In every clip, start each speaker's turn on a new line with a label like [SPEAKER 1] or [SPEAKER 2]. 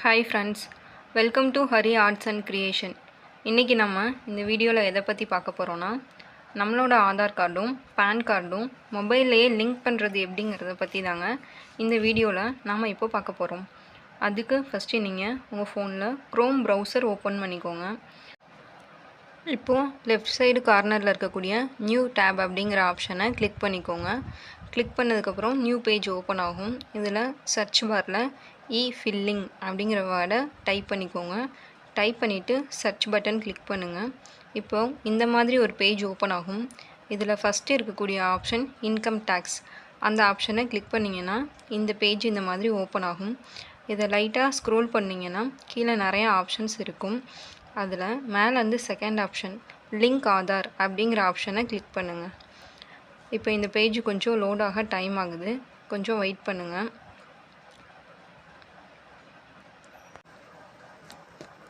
[SPEAKER 1] Hi friends welcome to Hari arts and creation இன்றைக்கி நம்ம இந்த வீடியோவில் எதை பற்றி பார்க்க போகிறோன்னா நம்மளோட ஆதார் கார்டும் பேன் கார்டும் மொபைல்லையே லிங்க் பண்ணுறது எப்படிங்கிறத பற்றி தாங்க இந்த வீடியோவில் நாம் இப்போ பார்க்க போகிறோம் அதுக்கு ஃபஸ்ட்டு நீங்கள் உங்கள் ஃபோனில் க்ரோம் ப்ரௌசர் ஓப்பன் பண்ணிக்கோங்க. இப்போது லெஃப்ட் சைடு கார்னரில் இருக்கக்கூடிய நியூ டேப் அப்படிங்கிற ஆப்ஷனை கிளிக் பண்ணிக்கோங்க. கிளிக் பண்ணதுக்கப்புறம் நியூ பேஜ் ஓப்பன் ஆகும். இதில் சர்ச் பாரில் இ ஃபில்லிங் அப்படிங்கிற வேர்டை டைப் பண்ணிக்கோங்க. டைப் பண்ணிவிட்டு சர்ச் பட்டன் கிளிக் பண்ணுங்கள் இப்போது இந்த மாதிரி ஒரு பேஜ் ஓப்பன் ஆகும். இதில் ஃபஸ்ட்டு இருக்கக்கூடிய ஆப்ஷன் இன்கம் டேக்ஸ் அந்த ஆப்ஷனை கிளிக் பண்ணிங்கன்னா இந்த பேஜ் இந்த மாதிரி ஓப்பன் ஆகும். இதை லைட்டாக ஸ்க்ரோல் பண்ணிங்கன்னா கீழே நிறையா ஆப்ஷன்ஸ் இருக்கும். அதில் மேலே வந்து செகண்ட் ஆப்ஷன் லிங்க் ஆதார் அப்படிங்கிற ஆப்ஷனை கிளிக் பண்ணுங்கள் இப்போ இந்த பேஜ் கொஞ்சம் லோடாக டைம் ஆகுது. கொஞ்சம் வெயிட் பண்ணுங்கள்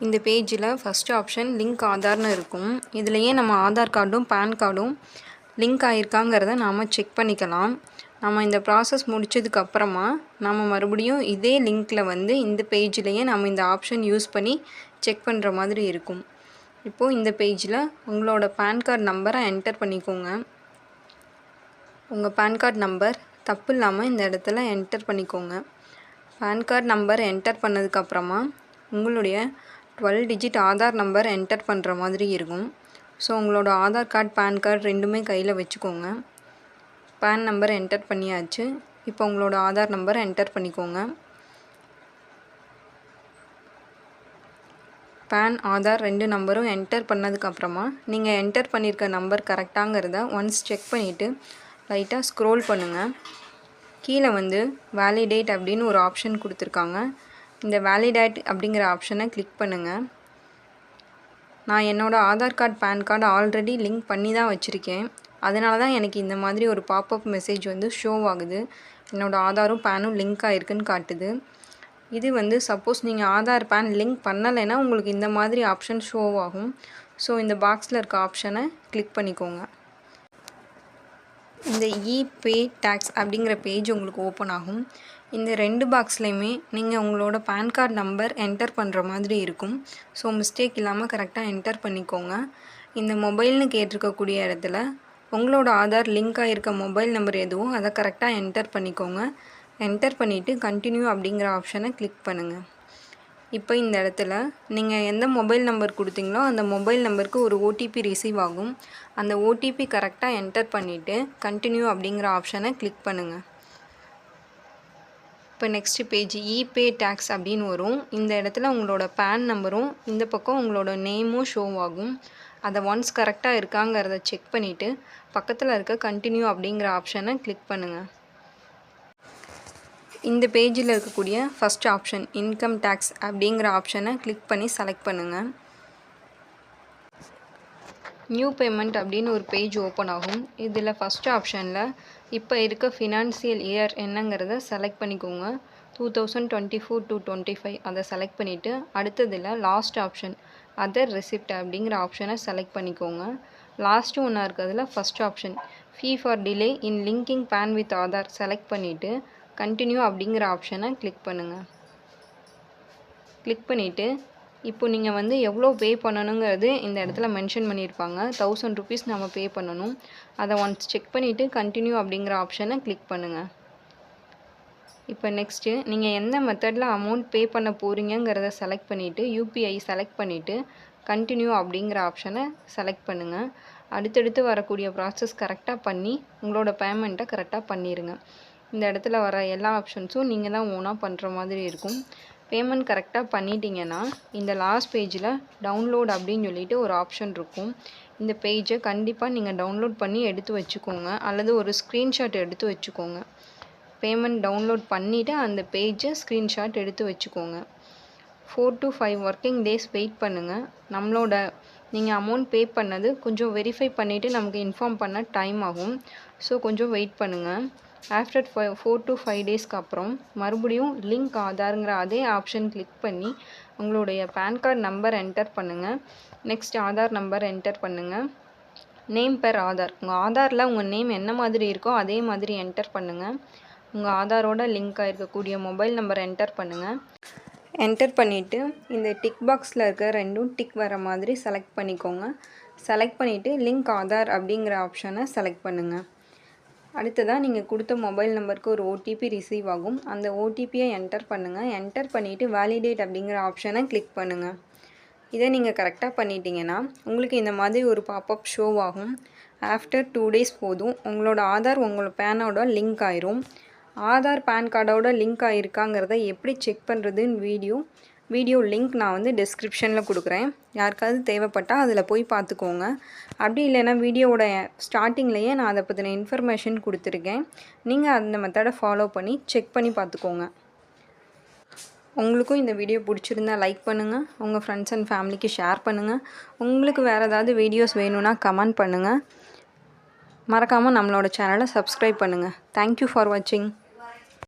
[SPEAKER 1] இந்த பேஜில் ஃபஸ்ட் ஆப்ஷன் லிங்க் ஆதார்னு இருக்கும். இதுலேயே நம்ம ஆதார் கார்டும் பேன் கார்டும் லிங்க் ஆகிருக்காங்கிறத நாம் செக் பண்ணிக்கலாம். நம்ம இந்த ப்ராசஸ் முடித்ததுக்கப்புறமா நம்ம மறுபடியும் இதே லிங்க்கில் வந்து இந்த பேஜ்லேயே நம்ம இந்த ஆப்ஷன் யூஸ் பண்ணி செக் பண்ணுற மாதிரி இருக்கும். இப்போது இந்த பேஜில் உங்களோட பேன் கார்டு நம்பரை என்டர் பண்ணிக்கோங்க. உங்கள் பேன் கார்டு நம்பர் தப்பு இல்லாமல் இந்த இடத்துல என்டர் பண்ணிக்கோங்க. பேன் கார்டு நம்பர் என்டர் பண்ணதுக்கப்புறமா உங்களுடைய twelve digit Aadhaar number enter பண்ணுற மாதிரி இருக்கும். ஸோ உங்களோட ஆதார் கார்டு பேன் கார்டு ரெண்டுமே கையில் வச்சுக்கோங்க. பேன் நம்பர் என்டர் பண்ணியாச்சு. இப்போ உங்களோட ஆதார் நம்பர் என்டர் பண்ணிக்கோங்க. பேன் ஆதார் ரெண்டு நம்பரும் என்டர் பண்ணதுக்கப்புறமா நீங்கள் என்டர் பண்ணியிருக்க நம்பர் கரெக்டாங்கிறத ஒன்ஸ் செக் பண்ணிவிட்டு லைட்டாக ஸ்க்ரோல் பண்ணுங்கள் கீழே வந்து வேலிடேட் அப்படின்னு ஒரு ஆப்ஷன் கொடுத்துருக்காங்க. இந்த வேலிடேட் அப்படிங்கிற ஆப்ஷனை கிளிக் பண்ணுங்கள் நான் என்னோடய Aadhaar card PAN card already link பண்ணி தான் வச்சுருக்கேன். அதனால தான் எனக்கு இந்த மாதிரி ஒரு பாப்அப் மெசேஜ் வந்து ஷோ ஆகுது. என்னோடய ஆதாரும் பேனும் லிங்க் ஆகிருக்குன்னு காட்டுது. இது வந்து சப்போஸ் நீங்கள் ஆதார் பேன் லிங்க் பண்ணலைன்னா உங்களுக்கு இந்த மாதிரி ஆப்ஷன் ஷோ ஆகும். ஸோ இந்த பாக்ஸில் இருக்க ஆப்ஷனை கிளிக் பண்ணிக்கோங்க. இந்த இ பே டேக்ஸ் அப்படிங்கிற பேஜ் உங்களுக்கு ஓப்பன் ஆகும். இந்த ரெண்டு பாக்ஸ்லையுமே நீங்கள் உங்களோட பேன் கார்டு நம்பர் என்டர் பண்ணுற மாதிரி இருக்கும். ஸோ மிஸ்டேக் இல்லாமல் கரெக்டாக என்டர் பண்ணிக்கோங்க. இந்த மொபைல்னு கேட்டிருக்கக்கூடிய இடத்துல உங்களோட ஆதார் லிங்க் ஆகிருக்க மொபைல் நம்பர் எதுவும் அதை கரெக்டாக என்டர் பண்ணிக்கோங்க. என்டர் பண்ணிவிட்டு கண்டினியூ அப்படிங்கிற ஆப்ஷனை கிளிக் பண்ணுங்கள் இப்போ இந்த இடத்துல நீங்கள் எந்த மொபைல் நம்பர் கொடுத்தீங்களோ அந்த மொபைல் நம்பருக்கு ஒரு ஓடிபி ரிசீவ் ஆகும். அந்த ஓடிபி கரெக்டாக என்டர் பண்ணிவிட்டு கண்டினியூ அப்படிங்கிற ஆப்ஷனை கிளிக் பண்ணுங்கள் இப்போ நெக்ஸ்ட் பேஜ் இபே டேக்ஸ் அப்படின்னு வரும். இந்த இடத்துல உங்களோட பேன் நம்பரும் இந்த பக்கம் உங்களோட நேமும் ஷோ ஆகும். அதை ஒன்ஸ் கரெக்டாக இருக்காங்கிறத செக் பண்ணிவிட்டு பக்கத்தில் இருக்க கண்டினியூ அப்படிங்கிற ஆப்ஷனை கிளிக் பண்ணுங்கள் இந்த பேஜில் இருக்கக்கூடிய ஃபஸ்ட் ஆப்ஷன் இன்கம் டேக்ஸ் அப்படிங்கிற ஆப்ஷனை கிளிக் பண்ணி செலக்ட் பண்ணுங்கள் நியூ பேமெண்ட் அப்படின்னு ஒரு பேஜ் ஓப்பன் ஆகும். இதில் ஃபஸ்ட் ஆப்ஷனில் இப்போ இருக்க ஃபினான்சியல் இயர் என்னங்கிறத செலக்ட் பண்ணிக்கோங்க. Two thousand twenty four to twenty five அதை செலக்ட் பண்ணிவிட்டு அடுத்ததில் லாஸ்ட் ஆப்ஷன் அதர் ரெசிப்ட் அப்படிங்கிற ஆப்ஷனை செலக்ட் பண்ணிக்கோங்க. லாஸ்ட்டு ஒன்றா இருக்கிறதுல first option fee for delay in linking PAN with Aadhaar select பண்ணிவிட்டு கண்டினியூ அப்படிங்கிற ஆப்ஷனை கிளிக் பண்ணுங்கள் கிளிக் பண்ணிவிட்டு இப்போ நீங்கள் வந்து எவ்வளோ பே பண்ணணுங்கிறது இந்த இடத்துல மென்ஷன் பண்ணியிருப்பாங்க. தௌசண்ட் ருபீஸ் நம்ம பே பண்ணணும். அதை ஒன்ஸ் செக் பண்ணிவிட்டு கண்டினியூ அப்படிங்கிற ஆப்ஷனை கிளிக் பண்ணுங்கள் இப்போ நெக்ஸ்ட்டு நீங்கள் எந்த மெத்தடில் அமௌண்ட் பே பண்ண போகிறீங்கிறத செலக்ட் பண்ணிவிட்டு யூபிஐ செலக்ட் பண்ணிவிட்டு கண்டினியூ அப்படிங்கிற ஆப்ஷனை செலக்ட் பண்ணுங்கள் அடுத்தடுத்து வரக்கூடிய ப்ராசஸ் கரெக்டாக பண்ணி உங்களோட பேமெண்ட்டை கரெக்டாக பண்ணிடுங்க இந்த இடத்துல வர எல்லா ஆப்ஷன்ஸும் நீங்கள் தான் ஓனாக பண்ணுற மாதிரி இருக்கும். பேமெண்ட் கரெக்டாக பண்ணிட்டீங்கன்னா இந்த லாஸ்ட் பேஜில் டவுன்லோட் அப்படின்னு சொல்லிட்டு ஒரு ஆப்ஷன் இருக்கும். இந்த பேஜை கண்டிப்பாக நீங்கள் டவுன்லோட் பண்ணி எடுத்து வச்சுக்கோங்க. அல்லது ஒரு ஸ்க்ரீன்ஷாட் எடுத்து வச்சுக்கோங்க. பேமெண்ட் டவுன்லோட் பண்ணிவிட்டு அந்த பேஜை ஸ்க்ரீன்ஷாட் எடுத்து வச்சுக்கோங்க. Four to five working days wait பண்ணுங்கள் நம்மளோட நீங்கள் அமௌண்ட் பே பண்ணது கொஞ்சம் வெரிஃபை பண்ணிவிட்டு நமக்கு இன்ஃபார்ம் பண்ண டைம் ஆகும். ஸோ கொஞ்சம் வெயிட் பண்ணுங்கள் ஆஃப்டர் ஃபை ஃபோர் டு ஃபைவ் டேஸ்க்கு அப்புறம் மறுபடியும் லிங்க் ஆதாருங்கிற அதே ஆப்ஷன் கிளிக் பண்ணி உங்களுடைய பேன் கார்டு நம்பர் என்டர் பண்ணுங்கள் நெக்ஸ்ட் ஆதார் நம்பர் என்டர் பண்ணுங்கள் நேம் பெர் ஆதார். உங்கள் ஆதாரில் உங்கள் நேம் என்ன மாதிரி இருக்கோ அதே மாதிரி என்டர் பண்ணுங்கள் உங்கள் ஆதாரோட லிங்க் ஆகிருக்கக்கூடிய மொபைல் நம்பர் என்டர் பண்ணுங்கள் என்டர் பண்ணிவிட்டு இந்த டிக் பாக்ஸில் இருக்க ரெண்டும் டிக் வர மாதிரி செலக்ட் பண்ணிக்கோங்க. செலக்ட் பண்ணிவிட்டு லிங்க் ஆதார் அப்படிங்கிற ஆப்ஷனை செலக்ட் பண்ணுங்கள் அடுத்ததாக நீங்கள் கொடுத்த மொபைல் நம்பருக்கு ஒரு ஓடிபி ரிசீவ் ஆகும். அந்த ஓடிபியை என்டர் பண்ணுங்கள் என்டர் பண்ணிவிட்டு வேலிடேட் அப்படிங்கிற ஆப்ஷனை கிளிக் பண்ணுங்கள் இதை நீங்கள் கரெக்டாக பண்ணிட்டீங்கன்னா உங்களுக்கு இந்த மாதிரி ஒரு பாப்பப் ஷோ ஆகும். ஆஃப்டர் டூ டேஸ் போதும். உங்களோட ஆதார் உங்களோட பேனோட லிங்க் ஆயிரும். ஆதார் பேன் கார்டோட லிங்க் ஆகிருக்காங்கிறத எப்படி செக் பண்ணுறதுன்னு வீடியோ வீடியோ லிங்க் நான் வந்து டிஸ்கிரிப்ஷனில் கொடுக்குறேன். யாருக்காவது தேவைப்பட்டால் அதில் போய் பார்த்துக்கோங்க. அப்படி இல்லைன்னா வீடியோவோட ஸ்டார்டிங்லேயே நான் அதை பற்றின இன்ஃபர்மேஷன் கொடுத்துருக்கேன். நீங்கள் அந்த மெத்தடை ஃபாலோ பண்ணி செக் பண்ணி பார்த்துக்கோங்க. உங்களுக்கும் இந்த வீடியோ பிடிச்சிருந்தா லைக் பண்ணுங்கள் உங்கள் ஃப்ரெண்ட்ஸ் அண்ட் ஃபேமிலிக்கு ஷேர் பண்ணுங்கள் உங்களுக்கு வேறு ஏதாவது வீடியோஸ் வேணும்னா கமெண்ட் பண்ணுங்கள் மறக்காமல் நம்மளோட சேனலை சப்ஸ்கிரைப் பண்ணுங்கள் தேங்க்யூ ஃபார் வாட்சிங்